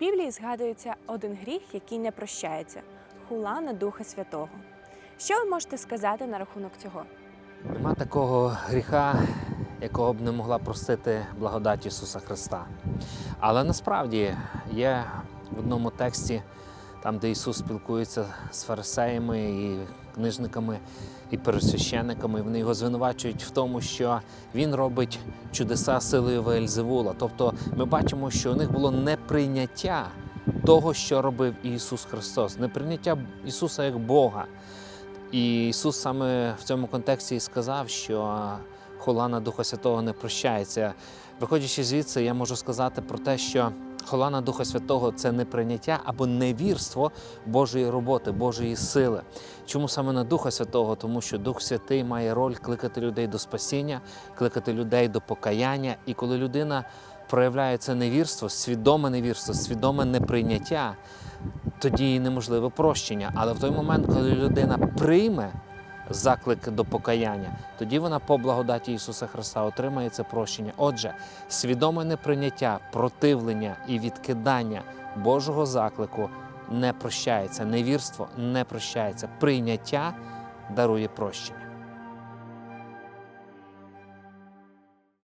Біблії згадується один гріх, який не прощається хула на Духа Святого. Що ви можете сказати на рахунок цього? Нема такого гріха, якого б не могла простити благодать Ісуса Христа. Але насправді є в одному тексті, там, де Ісус спілкується з фарисеями і книжниками і пересвященниками, вони його звинувачують в тому, що він робить чудеса силою Вельзевула. Тобто ми бачимо, що у них було неприйняття того, що робив Ісус Христос, неприйняття Ісуса як Бога. І Ісус саме в цьому контексті і сказав, що хула на Духа Святого не прощається. Виходячи звідси, я можу сказати про те, що хула на Духа Святого це не прийняття або невірство Божої роботи, Божої сили. Чому саме на Духа Святого? Тому що Дух Святий має роль кликати людей до спасіння, кликати людей до покаяння. І коли людина проявляє це невірство, свідоме невірство, свідоме неприйняття, тоді неможливе прощення. Але в той момент, коли людина прийме заклик до покаяння, тоді вона по благодаті Ісуса Христа отримає це прощення. Отже, свідоме неприйняття, противлення і відкидання Божого заклику не прощається. Невірство не прощається. Прийняття дарує прощення.